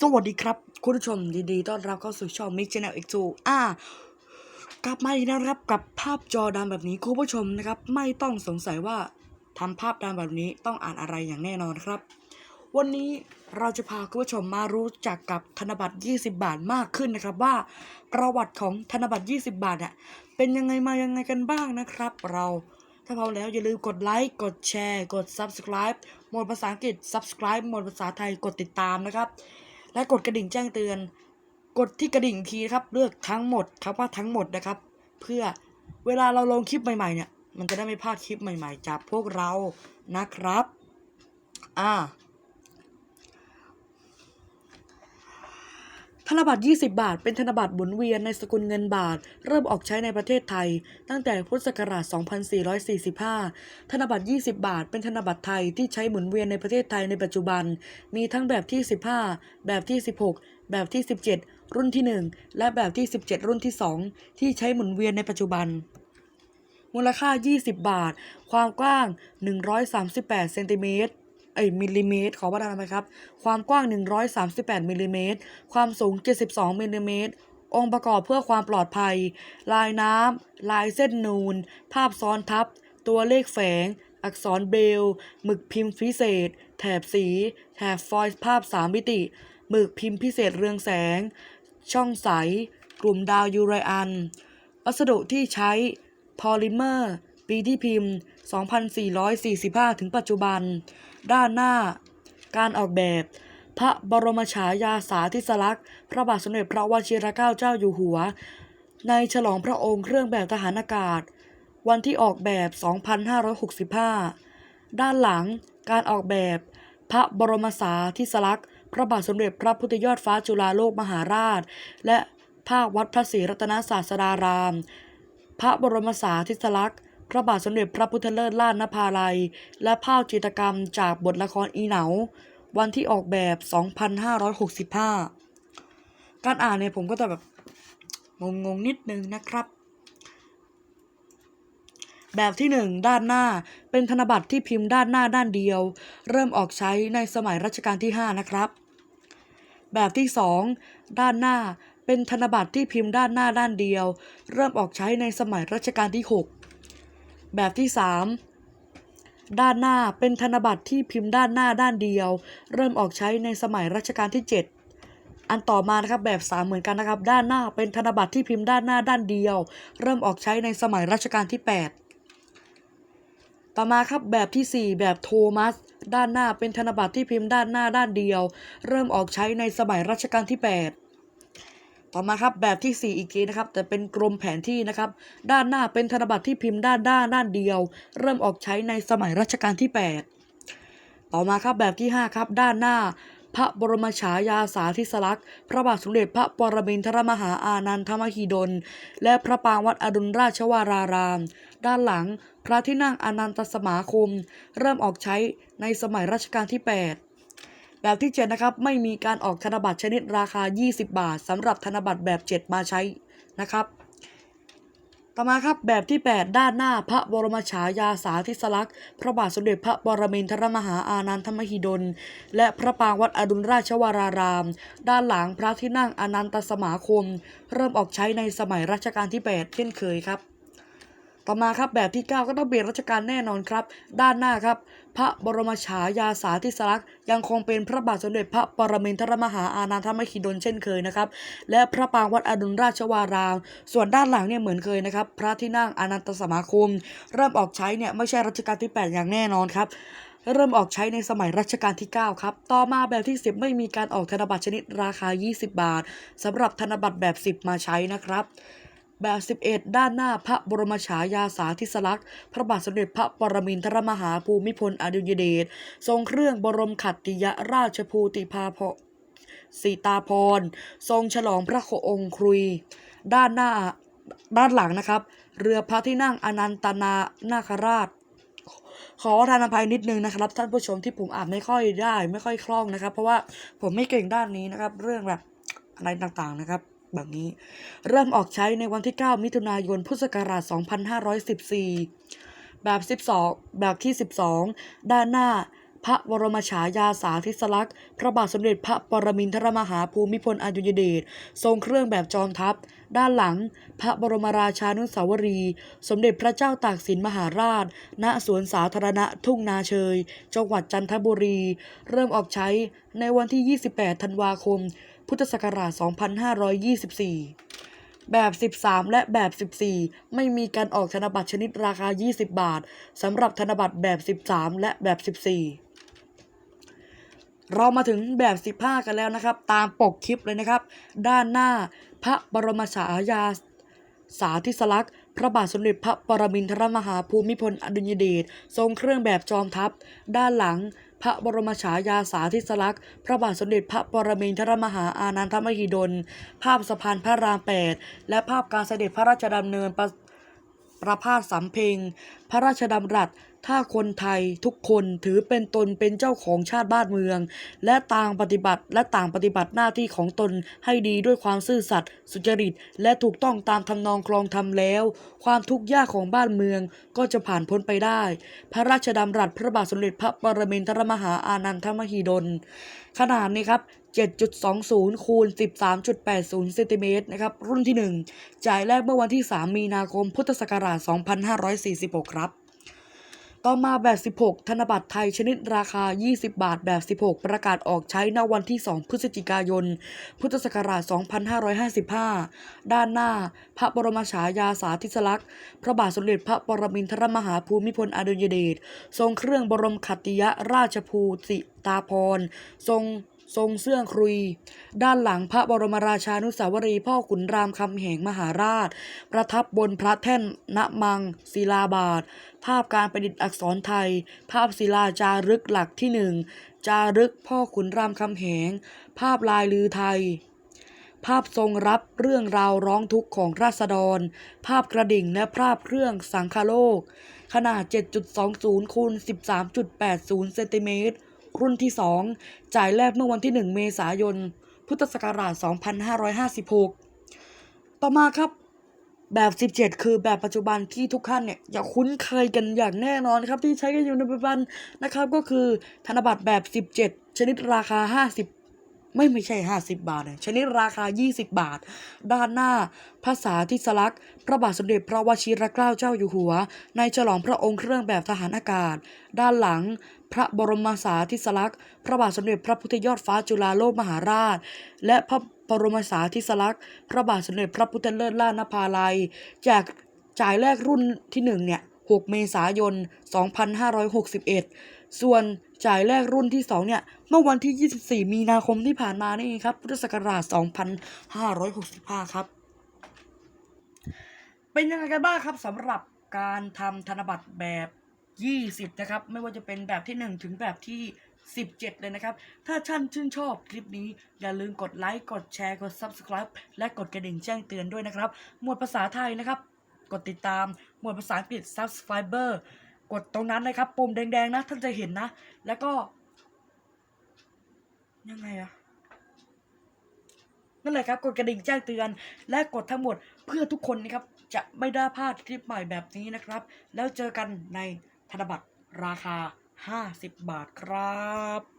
สวัสดีครับ คุณผู้ชมดีต้อนรับเข้าสู่ช่อง Mix Channel X2 อ่ากลับมาอีกนะครับกับภาพจอดำแบบนี้คุณผู้ชมนะครับ ไม่ต้องสงสัยว่าทำภาพดำแบบนี้ต้องอ่านอะไรอย่างแน่นอนครับ วันนี้เราจะพาคุณผู้ชมมารู้จักกับธนบัตร 20 บาทมากขึ้นนะครับว่า ประวัติของธนบัตร 20 บาทเนี่ยเป็นยังไงมายังไงกันบ้างนะครับ เราถ้าพร้อมแล้วอย่าลืมกดไลค์ กดแชร์ กด Subscribe หมดภาษาอังกฤษ Subscribe หมดภาษาไทยกดติดตามนะครับ และกดกระดิ่งแจ้งเตือน กดที่กระดิ่งทีนะครับ เลือกทั้งหมดครับว่าทั้งหมดนะครับ เพื่อเวลาเราลงคลิปใหม่ๆเนี่ย มันจะได้ไม่พลาดคลิปใหม่ ๆ จากพวกเรานะครับ อ่า ธนบัตร 20 บาท เป็นธนบัตรหมุนเวียนในสกุลเงินบาท เริ่มออกใช้ในประเทศไทย ตั้งแต่พุทธศักราช 2445 ธนบัตร 20 บาท เป็นธนบัตรไทยที่ใช้หมุนเวียนในประเทศไทยในปัจจุบัน มีทั้งแบบที่ 15 แบบที่ 16 แบบที่ 17 รุ่นที่ 1 และแบบที่ 17 รุ่นที่ 2 ที่ใช้หมุนเวียนในปัจจุบันมูลค่า 20 บาท ความกว้าง 138 เซนติเมตร เอ้ยมิลลิเมตรขอประทานอภัยครับ ความกว้าง 138มิลลิเมตรความสูง 72มิลลิเมตรองค์ประกอบเพื่อความปลอดภัย ลายน้ำ ลายเส้นนูน ภาพซ้อนทับ ตัวเลขแฝง อักษรเบล หมึกพิมพ์พิเศษ แถบสี แถบฟอยล์ภาพ3มิติ หมึกพิมพ์พิเศษเรืองแสง ช่องใส กลุ่มดาวยูไรอัน วัสดุที่ใช้ พอลิเมอร์ ปีที่พิมพ์ 2445 ถึงปัจจุบัน ด้านหน้า การออกแบบ พระบรมฉายาสาธิสลักษณ์ พระบาทสมเด็จพระวชิรเกล้าเจ้าอยู่หัว ในฉลองพระองค์เครื่องแบบทหารอากาศ วันที่ออกแบบ 2565 ด้านหลัง การออกแบบ พระบรมสาธิสลักษณ์พระบาทสมเด็จพระพุทธยอดฟ้าจุฬาโลกมหาราช และภาควัดพระศรีรัตนศาสดาราม พระบรมสาธิสลักษณ์ พระบาทสมเด็จพระพุทธเลิศล่านนภาลัย และภาพจิตรกรรมจากบทละครอีเหนา วันที่ออกแบบ 2565 การอ่านเนี่ยผมก็จะแบบงงๆนิดนึงนะครับ แบบที่ 1 ด้านหน้าเป็นธนบัตรที่พิมพ์ด้านหน้าด้านเดียว เริ่มออกใช้ในสมัยรัชกาลที่ 5 นะครับ แบบที่ 2 ด้านหน้าเป็นธนบัตรที่พิมพ์ด้านหน้าด้านเดียว เริ่มออกใช้ในสมัยรัชกาลที่ 6 แบบที่ 3 ด้านหน้าเป็นธนบัตรที่พิมพ์ด้านหน้าด้านเดียว เริ่มออกใช้ในสมัยรัชกาลที่ 7 อันต่อมานะครับแบบ3เหมือนกันนะครับ ด้านหน้าเป็นธนบัตรที่พิมพ์ด้านหน้าด้านเดียว เริ่มออกใช้ในสมัยรัชกาลที่ 8ต่อมาครับแบบที่ 4 แบบโทมัส ด้านหน้าเป็นธนบัตรที่พิมพ์ด้านหน้าด้านเดียว เริ่มออกใช้ในสมัยรัชกาลที่ 8 ต่อมาครับแบบที่ 4 อีกทีนะครับแต่เป็นกรมแผนที่นะครับ ด้านหน้าเป็นธนบัตรที่พิมพ์ด้านด้านด้านเดียว เริ่มออกใช้ในสมัยรัชกาลที่ 8 ต่อมาครับแบบที่ 5 ครับด้านหน้า พระบรมฉายาสาธิสลักษณ์พระบาทสมเด็จพระปรมินทรมหาอานันทมหิดล และพระปางวัดอดุลราชวราราม ด้านหลัง พระที่นั่งอนันตสมาคม เริ่มออกใช้ในสมัยรัชกาลที่ 8 แบบที่ 7 นะครับ ไม่มีการออกธนบัตรชนิดราคา 20 บาทสำหรับธนบัตรแบบ 7 มาใช้นะครับ ต่อมาครับแบบที่ 8 ด้านหน้าพระบรมฉายาสาธิสลักษณ์พระบาทสมเด็จพระปรมินทรมหาอานันทมหิดล และพระปางวัดอดุลราชวราราม ด้านหลังพระที่นั่งอนันตสมาคม เริ่มออกใช้ในสมัยรัชกาลที่ 8 เช่นเคยครับ ต่อมาครับแบบที่ 9 ก็ต้องเปลี่ยนรัชกาลแน่นอนครับ ด้านหน้าครับ พระบรมฉายาสาธิสลักษ์ยังคงเป็นพระบาทสมเด็จพระปรมินทรมหาอานันทมหิดลเช่นเคยนะครับ และพระปรางวัดอดุลราชวาราม ส่วนด้านหลังเนี่ยเหมือนเคยนะครับ พระที่นั่งอนันตสมาคม เริ่มออกใช้เนี่ยไม่ใช่รัชกาลที่ 8 อย่างแน่นอนครับเริ่มออกใช้ในสมัยรัชกาลที่ 9 ครับ ต่อมาแบบที่ 10 ไม่มีการออกธนบัตรชนิดราคา 20 บาทสำหรับธนบัตรแบบ 10 มาใช้นะครับ แบบ 11 ด้านหน้าพระบรมฉายาสาธิสลักษณ์พระบาทสมเด็จพระปรมินทรมหาภูมิพลอดุลยเดชทรงเครื่องบรมขัตติยราชภูติภาพสีตาพร ทรงฉลองพระโคองครุย ด้านหน้าด้านหลังนะครับ เรือพระที่นั่งอนันตนานาคราช ขอทานอภัยนิดนึงนะครับ ท่านผู้ชมที่ผมอ่านไม่ค่อยได้ ไม่ค่อยคล่องนะครับ เพราะว่าผมไม่เก่งด้านนี้นะครับ เรื่องแบบอะไรต่างๆนะครับ บบนี้ เริ่มออกใช้ในวันที่ 9 มิถุนายน พุทธศักราช 2514 แบบ 12 แบบที่ 12 ด้านหน้า พระบรมฉายาสาธิสลักษณ์ พระบาทสมเด็จพระปรมินทรมหาภูมิพลอดุลยเดช ทรงเครื่องแบบจอมทัพ ด้านหลัง พระบรมราชานุสาวรี สมเด็จพระเจ้าตากสินมหาราช ณ สวนสาธารณะทุ่งนาเชย จังหวัดจันทบุรี เริ่มออกใช้ในวันที่ 28 ธันวาคม พุทธศักราช 2524 แบบ 13 และแบบ 14 ไม่มีการออกธนบัตรชนิดราคา 20 บาทสำหรับธนบัตรแบบ 13 และแบบ 14 เรามาถึงแบบ 15 กันแล้วนะครับ ตามปกคลิปเลยนะครับ ด้านหน้าพระบรมฉายาสาธิสลักษณ์พระบาทสมเด็จพระปรมินทรมหาภูมิพลอดุลยเดชทรงเครื่องแบบจอมทัพ ด้านหลัง พระบรมฉายาสาธิสลักษณ์ พระบาทสมเด็จพระปรมินทรมหาอานันทมหิดล ภาพสะพานพระรามแปดและภาพการเสด็จพระราชดำเนินประประพาสสำเพ็งพระราชดำรัส ถ้าคนไทยทุกคนถือเป็นตนเป็นเจ้าของชาติบ้านเมือง และต่างปฏิบัติและต่างปฏิบัติหน้าที่ของตนให้ดีด้วยความซื่อสัตย์สุจริต และถูกต้องตามทำนองคลองธรรมแล้ว ความทุกข์ยากของบ้านเมืองก็จะผ่านพ้นไปได้ พระราชดำรัสพระบาทสมเด็จพระปรมินทรมหาอานันทมหิดลขนาดนี้ครับ 7.20 คูณ 13.80เซนติเมตรนะครับ รุ่นที่ 1 จ่ายแรกเมื่อวันที่ 3 มีนาคม พุทธศักราช 2546 ครับ ต่อมาแบบ 16 ธนบัตรไทยชนิดราคา 20 บาทแบบ 16 ประกาศออกใช้ณวันที่ 2 พฤศจิกายน พุทธศักราช 2555 ด้านหน้า พระบรมฉายาสาธิสลักษณ์พระบาทสมเด็จพระปรมินทรมหาภูมิพลอดุลยเดชทรงเครื่องบรมขัตติยราชภูสิตาพรทรง ทรงเสื่องครุย ด้านหลังพระบรมราชานุสาวรีย์พ่อขุนรามคำแหงมหาราช ประทับบนพระแท่นณมัง ศิลาบาท ภาพการประดิษฐ์อักษรไทย ภาพศิลาจารึกหลักที่หนึ่งจารึกพ่อขุนรามคำแหง ภาพลายลือไทย ภาพทรงรับเรื่องราวร้องทุกข์ของราษฎร ภาพกระดิ่งและภาพเครื่องสังคโลก ขนาด 7.20คูณ13.80เซนติเมตร รุ่นที่ 2 จ่ายแรกเมื่อวันที่ 1 เมษายน พุทธศักราช 2556 ต่อมาครับ แบบ 17 คือแบบปัจจุบันที่ทุกท่านเนี่ยอย่าคุ้นเคยกันอย่างแน่นอนครับที่ใช้กันอยู่ในปัจจุบันนะครับก็คือธนบัตรแบบ 17 ชนิดราคา 50 ไม่ไม่ใช่ 50 บาทนะชนิดราคา 20 บาท ด้านหน้า ภาษาที่สลักษณ์พระบาทสมเด็จพระวชิรเกล้าเจ้าอยู่หัว ในฉลองพระองค์เครื่องแบบทหารอากาศ ด้านหลัง พระบรมสาธิสลักษณ์พระบาทสมเด็จพระพุทธยอดฟ้าจุฬาโลกมหาราช และพระบรมสาธิสลักษณ์พระบาทสมเด็จพระพุทธเลิศล่านภาลัยแจกจ่ายแรกรุ่นที่หนึ่งเนี่ย 6 เมษายน 2561 ส่วนจ่ายแรกรุ่นที่ 2 เนี่ย เมื่อวันที่ 24 มีนาคมที่ผ่านมานี่เองครับ พุทธศักราช 2565 ครับ เป็นยังไงกันบ้างครับสำหรับการทำธนบัตรแบบ 20 นะครับ ไม่ว่าจะเป็นแบบที่ 1 ถึงแบบที่ 17 เลยนะครับ ถ้าท่านชื่นชอบคลิปนี้ อย่าลืมกดไลค์ กดแชร์ กด Subscribe และกดกระดิ่งแจ้งเตือนด้วยนะครับ หมวดภาษาไทยนะครับ กดติดตาม หมวดภาษาอังกฤษ Subscriber กดตรงนั้นเลยครับ ปุ่มแดงๆนะ ท่านจะเห็นนะ แล้วก็ ยังไงอะนั่นแหละครับ กดกระดิ่งแจ้งเตือน และกดทั้งหมดเพื่อทุกคนนะครับ จะไม่ได้พลาดคลิปใหม่แบบนี้นะครับ แล้วเจอกันในธนบัตรราคา 50 บาทครับ